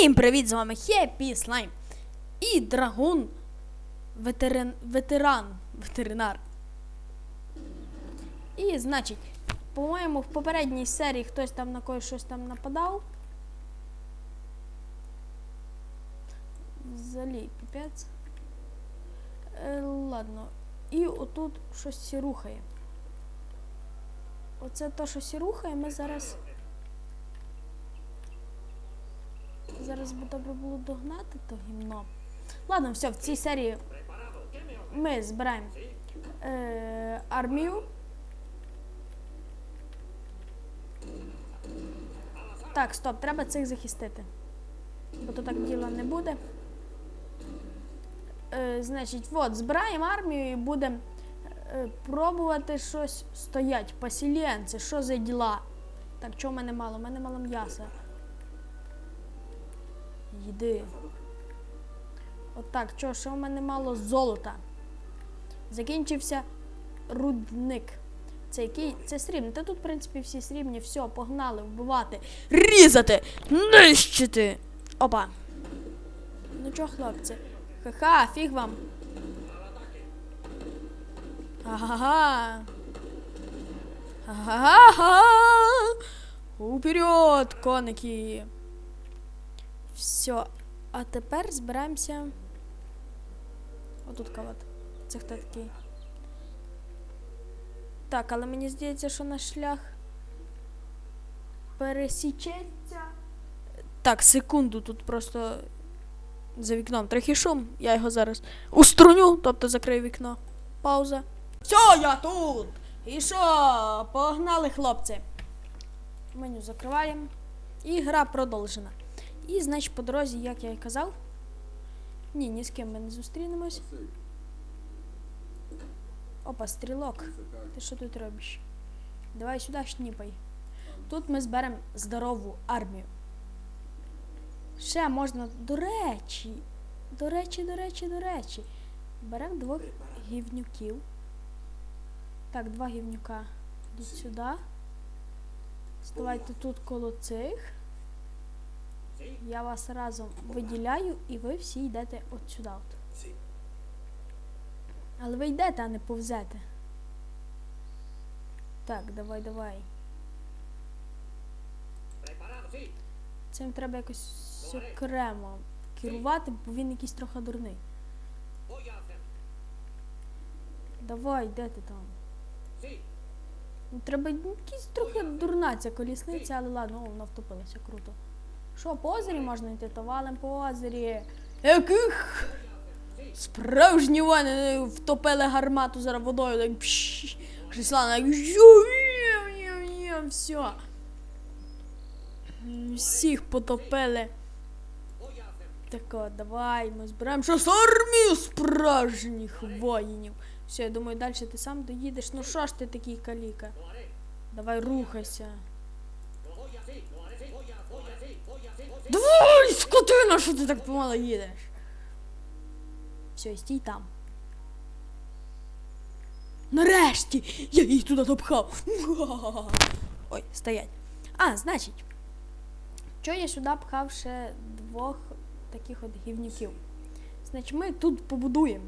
Всім привіт! З вами Хеппі Слайм і Драгун ветерин, ветеран, ветеринар. І, значить, по-моєму, в попередній серії хтось там на когось щось там нападав. Взагалі, піпець. Е, ладно. І отут щось рухає. Оце то, що сі рухає, ми зараз. Зараз би добре було догнати то гімно. Ладно, все, в цій серії ми збираємо е, армію. Так, стоп, треба цих захистити. Бо то так діла не буде. Е, значить, от, збираємо армію і будемо е, пробувати щось стоять. Поселенці, що за діла? Так, чого в мене мало? У мене мало м'яса. Їди. Отак, чого, що в мене мало золота. Закінчився рудник. Це який? Це срібний. Та тут, в принципі, всі срібні. Все, погнали, вбивати, різати, нищити. Опа. Ну чого, хлопці? Ха-ха, фіг вам. Ага. Ага. Уперед, коники. Все. А тепер збираємося. Отут кават. Це хто такий? Так, але мені здається, що наш шлях пересічеться. Так, секунду, тут просто за вікном трохи шум. Я його зараз уструню, тобто закрию вікно. Пауза. Все, я тут! І що? Погнали, хлопці. Меню закриваємо. І гра продовжена. І, значить, по дорозі, як я і казав. Ні, ні з ким ми не зустрінемось. Опа, стрілок. Ти що тут робиш? Давай сюди шніпай. Тут ми зберемо здорову армію. Ще можна, до речі, до речі, до речі, до речі. Беремо двох гівнюків. Так, два гівнюка. Йдіть сюди. Ставайте тут коло цих. Я вас разом виділяю і ви всі йдете от сюди. От. Але ви йдете, а не повзете. Так, давай, давай. Цим треба якось окремо керувати, бо він якийсь трохи дурний. Давай, де ти там? Ну, Треба якийсь трохи дурна ця колісниця, але ладно, о, вона втопилася, круто. Що, по озері можна йти? То по озері. Яких? Справжні вони втопили гармату зараз водою, так пшш. Шислана, так все. Всіх потопили. Так от, давай, ми збираємо щось армію справжніх воїнів. Все, я думаю, далі ти сам доїдеш. Ну що ж ти такий каліка? Давай рухайся. Давай, скотина, що ти так помало їдеш? Все, стій там. Нарешті! Я її туди допхав. Ой, стоять. А, значить. Що я сюди пхав ще двох таких от гівнюків? Значить, ми тут побудуємо.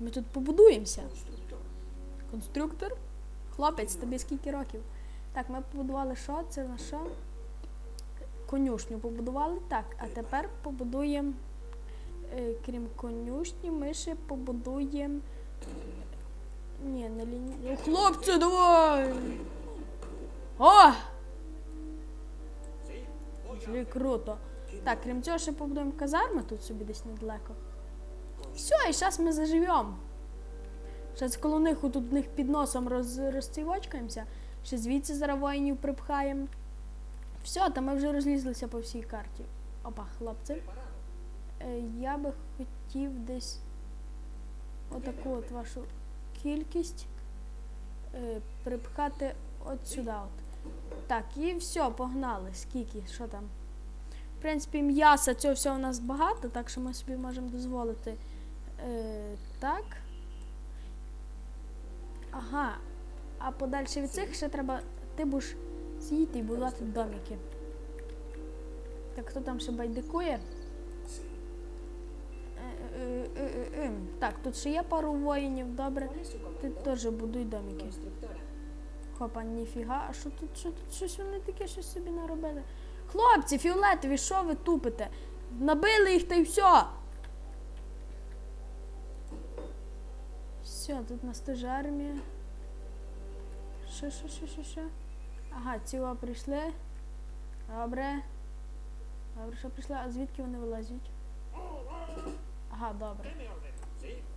Ми тут побудуємося. Конструктор? Хлопець, тобі скільки років? Так, ми побудували що? Це на що? Конюшню побудували. Так, а тепер побудуємо, е, крім конюшні, ми ще побудуємо. Ні, не лінію. Хлопці, давай! О! Вже круто. Так, крім цього, ще побудуємо казарми тут собі десь недалеко. Все, і зараз ми заживемо. Зараз коло них тут в них під носом роз, розцівочкаємося. Ще звідси зараз воїнів припхаємо. Все, та ми вже розлізлися по всій карті. Опа, хлопці. Е, я би хотів десь отаку от вашу кількість е, припхати от сюди. От. Так, і все, погнали. Скільки? Що там? В принципі, м'яса цього всього у нас багато, так що ми собі можемо дозволити. Е, так. Ага. А подальше від цих ще треба. Ти будеш сидіти і будувати домики. Так, хто там ще байдикує? Е, е, е, е, е. Так, тут ще є пару воїнів, добре. ¿Cuál Ти теж будуй домики. Хопа, ніфіга. А що тут, що тут щось вони таке щось собі наробили? Хлопці, фіолетові, що ви тупите? Набили їх та й все. Все, тут у нас теж армія. Що, що, що, що, що? Ага, ціла прийшли. Добре. Добре, що прийшли. А звідки вони вилазять? Ага, добре.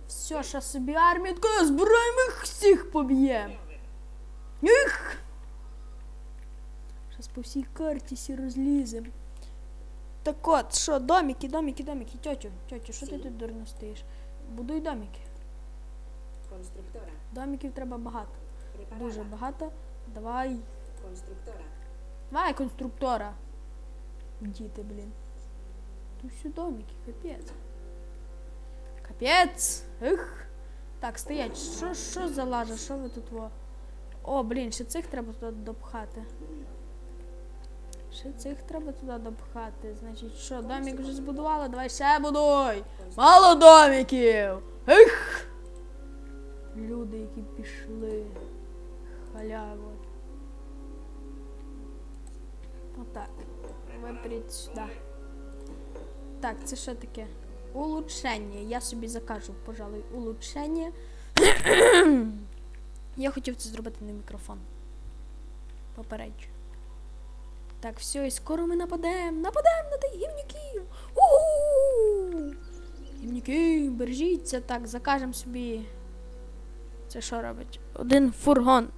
Все, ще собі армію таку збираємо їх всіх поб'ємо. Їх! Зараз по всій карті всі розлізем. Так от, що, домики, домики, домики. Тьотю, тьотю, що ти тут дурно стоїш? Будуй домики. Constructora. Домиків треба багато. Дуже багато. Давай. Constructora. Давай, конструктора. Діти, блін. Тут всі домики, капець. Капець. Ех. Так, стоять. Що, що за лажа? Що ви тут во? О, блін, ще цих треба туди допхати. Ще цих треба туди допхати. Значить, що, домик вже збудували? Давай ще будуй! Мало домиків! Ех! Люди, які пішли. Халява. Отак. Виберіть сюди. Так, це що таке? Улучшення. Я собі закажу, пожалуй, улучшення. Я хотів це зробити на мікрофон. Попереджу. Так, все, і скоро ми нападемо. Нападемо на тих гівнюків. Гівнюки, бережіться. Так, закажемо собі. Це що робить? Один фургон.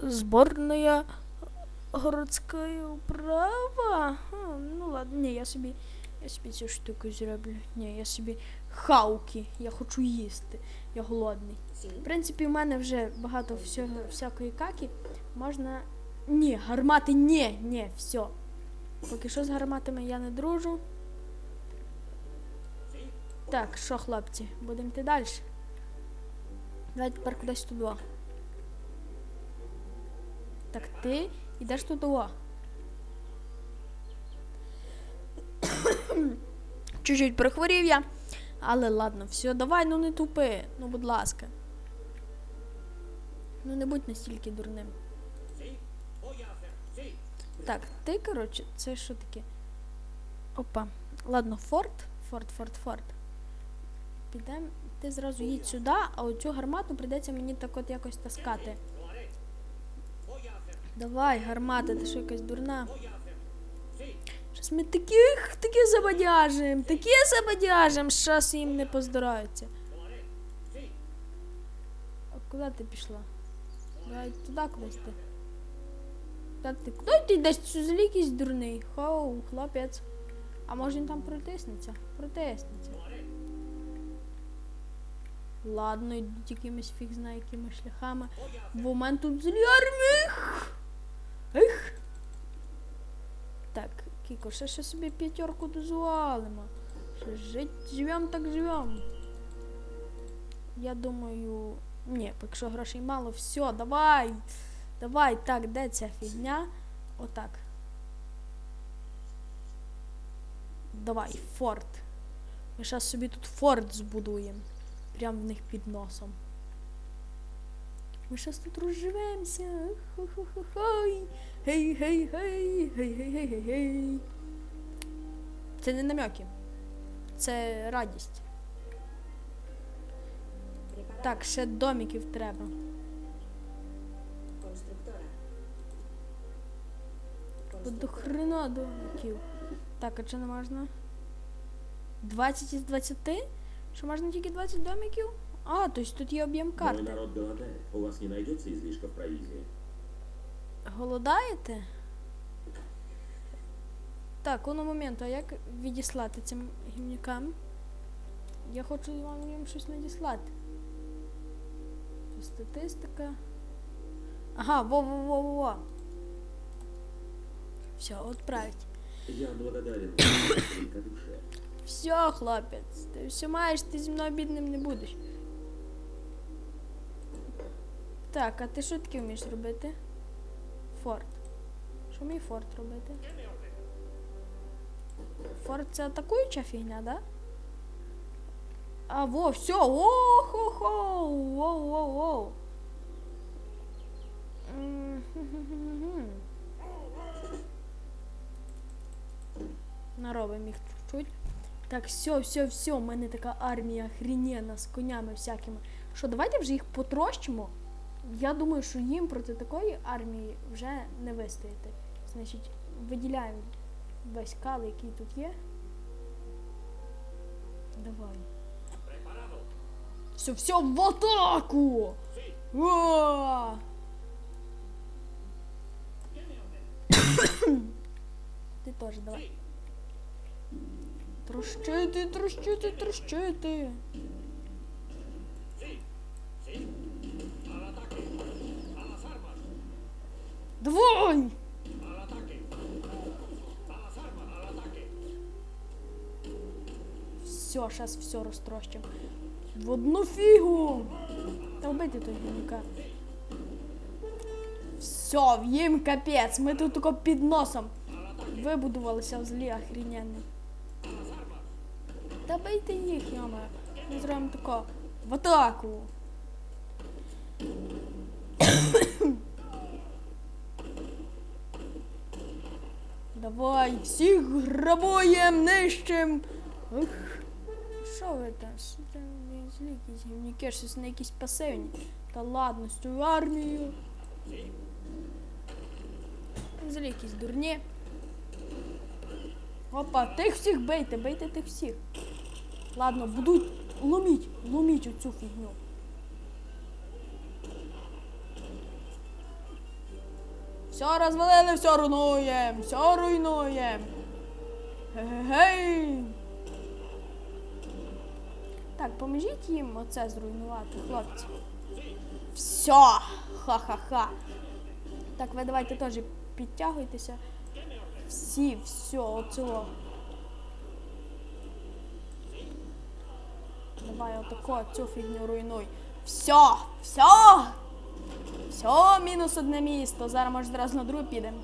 Зборная городська управа. А, ну ладно, ні, я собі. Я собі цю штуку зроблю. Ні, я собі хауки. Я хочу їсти. Я голодний. В принципі, в мене вже багато всього, всякої какі. Можна. Ні, гармати ні, ні, все. Поки що з гарматами я не дружу. Так, що, хлопці, будемо йти далі. Давайте тепер кудись туди. Так, ти йдеш туди. Чуть-чуть прихворів я. Але ладно, все, давай, ну не тупи. Ну, будь ласка. Ну не будь настільки дурним. Так, ти, коротше, це що таке? Опа. Ладно, форт. Форт, форт, форт. Підемо. Ти зразу їдь сюди, а оцю гармату прийдеться мені так от якось таскати. Давай, гармата, ти що якась дурна. Щас ми таких такі забадяжим, такі забадяжим, щас їм не поздораються. А куди ти пішла? Давай туди кудись ти. Куди ти? Куди ти йдеш? Що за якийсь дурний? Хоу, хлопець. А може він там протиснеться? Протиснеться. Ладно, йдуть якимись фіг знає якими шляхами. Бо в мене тут злі армії. Так, Кіко, ще, ще собі п'ятерку дозволимо. Ще жить, живем так живем. Я думаю. Ні, поки що грошей мало, все, давай. Давай, так, де ця фігня? Отак. Давай, форт. Ми зараз собі тут форт збудуємо. Прямо в них під носом. Ми зараз тут розживемося. Хо-хо-хо-хой. Гей, гей, гей, гей, гей, гей, гей, гей. Це не намеки. Це радість. Так, ще домиків треба. Тут до хрена домиків. Так, а чи не можна? 20 із 20? Що можна тільки 20 домиків? А, тобто тут є об'єм Мой народ голодает. У вас не найдется излишков провизии. Голодаєте? Так, воно момент, а як відіслати цим гімнякам? Я хочу вам їм щось надіслати. Статистика. Ага, во-во-во-во. Все, отправить. Я благодарен. Все, хлопець, ти все маєш, ти зі мною бідним не будеш. Так, а ти що таке вмієш робити? Форт. Що мій форт робити? Форт це атакуюча фігня, да? А, во, все, о-хо-хо, воу-воу-воу. Наробимо їх чуть-чуть. Так, все, все, все, у мене така армія охрененна з конями всякими. Що, давайте вже їх потрощимо. Я думаю, що їм проти такої армії вже не вистояти. Значить, виділяємо весь кал, який тут є. Давай. Все, все, в атаку! Ти теж давай. Трощити, трощити, трощити. Давай! Все, сейчас все розтрощим. В одну фігу! Та вбити того гімка. Все, їм капець. Ми тут тільки під носом вибудувалися в злі охрененні. Та бийте їх, яма. Ми зробимо тако. В атаку. Давай, всіх грабуєм, нищим. Що ви там? Злі якісь гівніки, щось не якісь пасивні. Та ладно, з тою армією. Злі якісь дурні. Опа, тих всіх бийте, бийте тих всіх. Ладно, будуть ломіть, ломіть оцю фігню. Все розвалили, все руйнуєм, все руйнуєм. Гей. Так, поможіть їм оце зруйнувати, хлопці. Все, ха-ха-ха. Так, ви давайте теж підтягуйтеся. Всі, все, оцього. Давай отако цю фігню руйнуй. Все, все. Все, мінус одне місто. Зараз може зразу на друге підемо.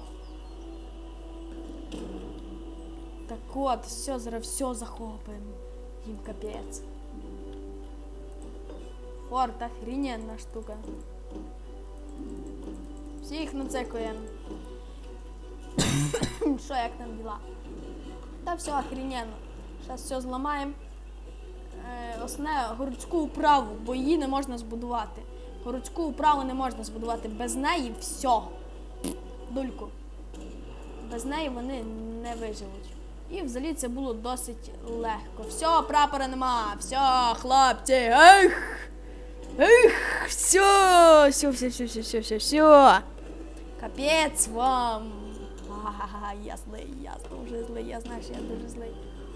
Так от, все, зараз все захопимо. Їм капець. Форт охрененна штука. Всіх нацекуємо. Що, як там діла? Та все охрененно. Зараз все зламаємо. Е, основне городську управу, бо її не можна збудувати. Городську управу не можна збудувати. Без неї все. Дульку. Без неї вони не виживуть. І взагалі це було досить легко. Все, прапора нема. Все, хлопці. Ех! Ех! Все! Все, все, все, все, все, все, все. Капець вам. Ага, я злий, я дуже злий, я знаю, що я дуже злий.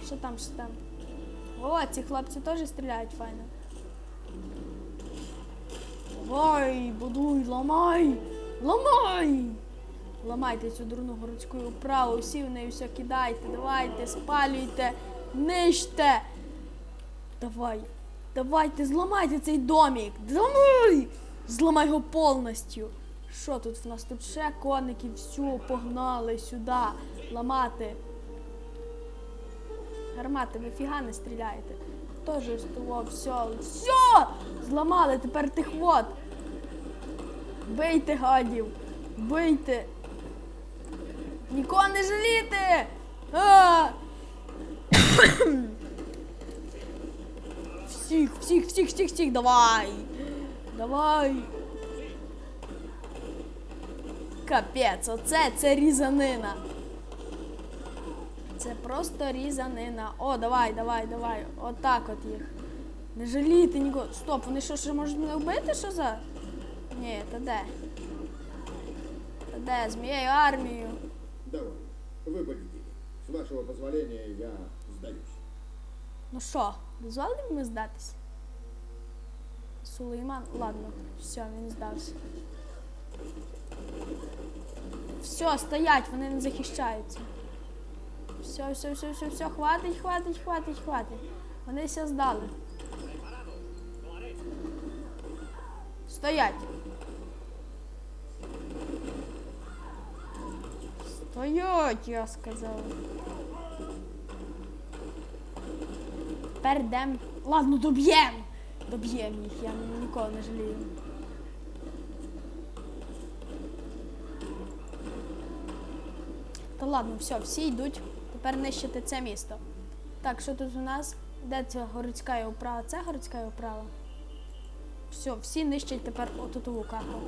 Що там, що там? О, ці хлопці теж стріляють файно. Давай, будуй, ламай! Ламай! Ламайте цю дурну городську управу, всі в неї все кидайте, давайте, спалюйте, нищте. Давай, давайте, зламайте цей домик. Давай! Зламай його повністю. Що тут в нас? Тут ще коники, все, погнали сюди, ламати. Гармати, ви фіга не стріляєте. З того, все, все! Зламали тепер тих вод. Бийте гадів, бийте. Нікого не жаліти! Всіх, всіх, всіх, всіх, всіх, давай! Давай! Капець, оце це різанина. Це просто різанина. О, давай, давай, давай. Отак от їх. Не жалійте нікого. Стоп, вони що, ще можуть мене вбити? Що за? Ні, та де? Та де? З моєю армією. Довольно. Вы победили. С вашего позволения я сдаюсь. Ну що, дозволили ми здатись? Сулейман, ладно, все, він здався. Все, стоять, вони не захищаються. Все, все, все, все, все, хватить, хватить, хватить, хватить. Вони все здали. Стоять. Стоять, я сказала. Тепер йдем. Ладно, доб'єм! Доб'єм їх, я ніколи не жалію. Та ладно, все, всі йдуть тепер нищити це місто. Так, що тут у нас? Де ця городська управа? Це городська управа. Все, всі нищать тепер отутову карту.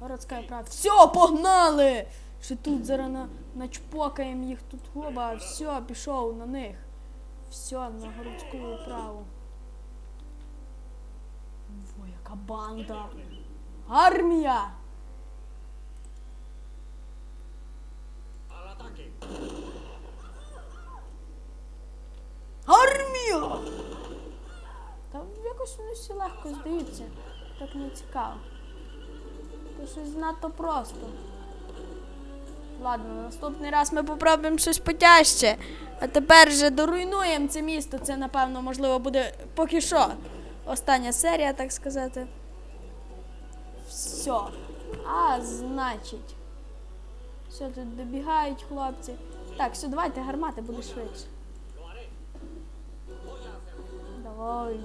Городська управа. Все, погнали! Що тут зараз на, начпокаємо їх тут хоба. Все, пішов на них. Все, на городську управу. Во, яка банда! Армія! Армія! Та якось вони всі легко здаються. Так не цікаво. То щось надто просто. Ладно, наступний раз ми попробуємо щось потяжче. А тепер вже доруйнуємо це місто. Це, напевно, можливо, буде поки що. Остання серія, так сказати. Все. А, значить. Все, тут добігають хлопці. Так, все, давайте гармати буде швидше. Давай.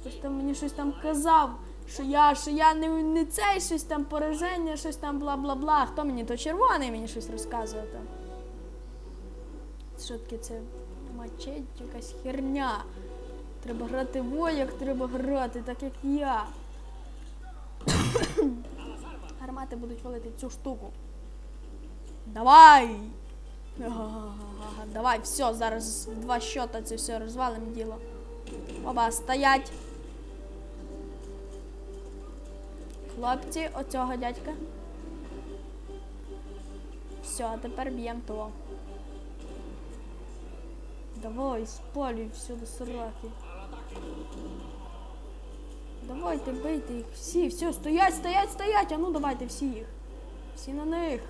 Хтось там мені щось там казав, що я, що я не, не цей, щось там пораження, щось там бла-бла-бла. Хто мені то червоний мені щось розказує там. Що таке це мачеть, якась херня. Треба грати вояк, треба грати, так як я. Гармати будуть валити цю штуку. Давай! Давай, все, зараз два щота це все розвалимо діло. Оба, стоять. Хлопці, оцього дядька. Все, тепер б'ємо того. Давай, спалюй все до. Давайте бийте їх всі, все, стоять, стоять, стоять, а ну давайте всі їх. Всі на них.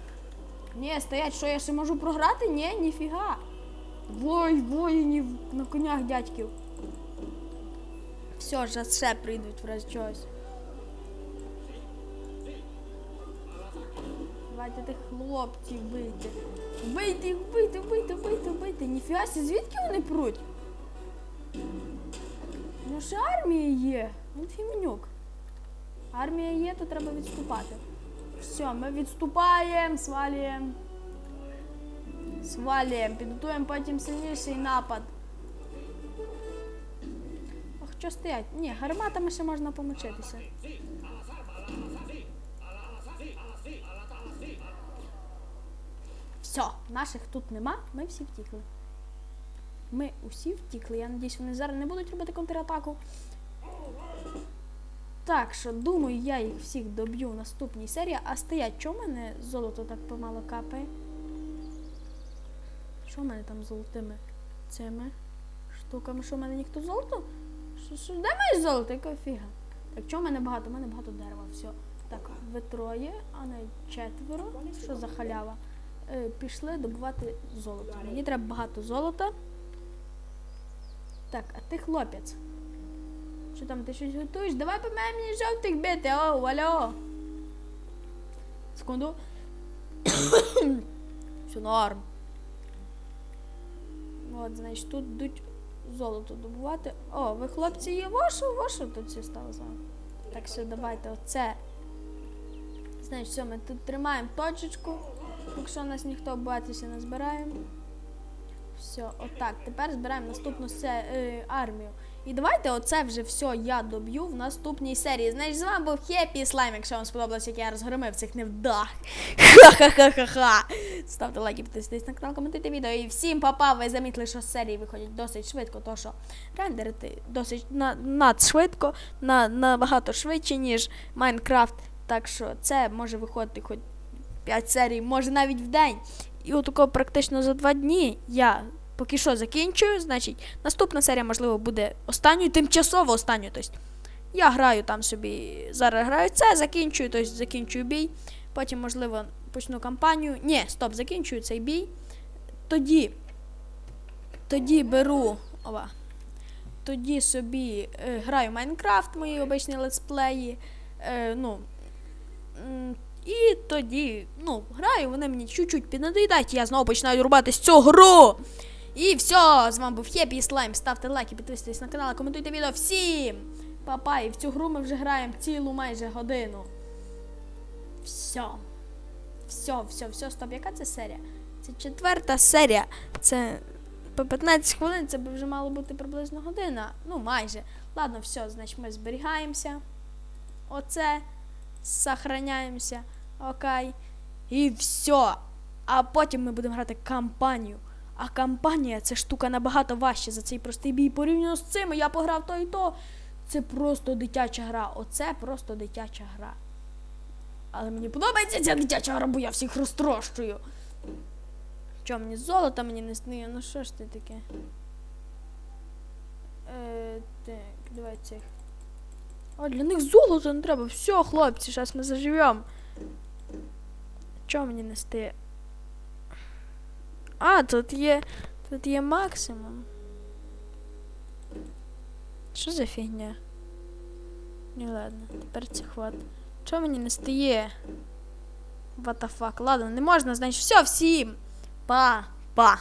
Ні, стоять, що я ще можу програти? Ні, ніфіга. Вой, воїнів на конях дядьків. Все, ж ще прийдуть в раз чогось. Давайте тих хлопців бити. Бийте їх, бийте, бийте, бийте, бийте. Ніфіга сі, звідки вони пруть? Ну ж армія є. Вон Фіменюк. Армія є, то треба відступати. Все, ми відступаємо, свалюємо. Свалюємо, підготуємо потім сильніший напад. Що стоять? Ні, гарматами ще можна помочитися. Все, наших тут нема, ми всі втікли. Ми усі втікли. Я надіюсь, вони зараз не будуть робити контратаку. Так що, думаю, я їх всіх доб'ю в наступній серії. А стоять, чому в мене золото так помало капає? Що в мене там з золотими цими штуками? Що в мене ніхто золото? Де моє золото? Яка фіга? Так, чого в мене багато? У мене багато дерева, все. Так, ви троє, а не четверо. Що за халява? Е, пішли добувати золото. Мені треба багато золота. Так, а ти хлопець. Що там, ти щось готуєш? Давай помай мені жовтих бити, оу, алло. Секунду. Все норм. От, значить, тут йдуть золото добувати. О, ви хлопці є вашу, вашу тут все стало за. Так, що давайте оце. Знаєш, все, ми тут тримаємо точечку. Якщо нас ніхто боятися не збираємо. Все, отак. Тепер збираємо наступну е, армію. І давайте оце вже все я доб'ю в наступній серії. Значить, з вами був Хеппі Слайм, якщо вам сподобалось, як я розгромив цих невдах. Ха-ха-ха-ха-ха. Ставте лайки, підписуйтесь на канал, коментуйте відео. І всім папа, ви замітили, що серії виходять досить швидко, то що рендерити досить на, надшвидко, на, набагато швидше, ніж Майнкрафт. Так що це може виходити хоч 5 серій, може навіть в день. І отако практично за 2 дні я поки що закінчую. Значить, наступна серія, можливо, буде останньою, тимчасово останньою. Тобто я граю там собі, зараз граю це, закінчую, тобто закінчую бій. Потім, можливо, почну кампанію. Ні, стоп, закінчую цей бій. Тоді, тоді беру. Ова. Тоді собі е, граю Майнкрафт, мої обичні летсплеї. Е, ну, І тоді, ну, граю, вони мені чуть-чуть піднадоїдають, я знову починаю рубати з цю гру. І все, з вами був Хеппі і Слайм. Ставте лайки, підписуйтесь на канал, коментуйте відео всім. Па-па, і в цю гру ми вже граємо цілу майже годину. Все. Все, все, все, стоп, яка це серія? Це четверта серія. Це по 15 хвилин, це вже мало бути приблизно година. Ну, майже. Ладно, все, значить ми зберігаємося. Оце. Сохраняємося. Окей. І все. А потім ми будемо грати кампанію. А кампанія це штука набагато важча за цей простий бій порівняно з цим. Я пограв то і то. Це просто дитяча гра. Оце просто дитяча гра. Але мені подобається ця дитяча гра, бо я всіх розтрощую. Що, мені золото мені не снує? Ну що ж ти таке? Е, так, давай цих. А для них золото не треба. Все, хлопці, зараз ми заживемо. Що мені нести? А, тут є. Тут є максимум. Що за фігня? Ну ладно, тепер це хват. Чого мені не стає? What the fuck? Ладно, не можна, значить, все, всім. Па, па.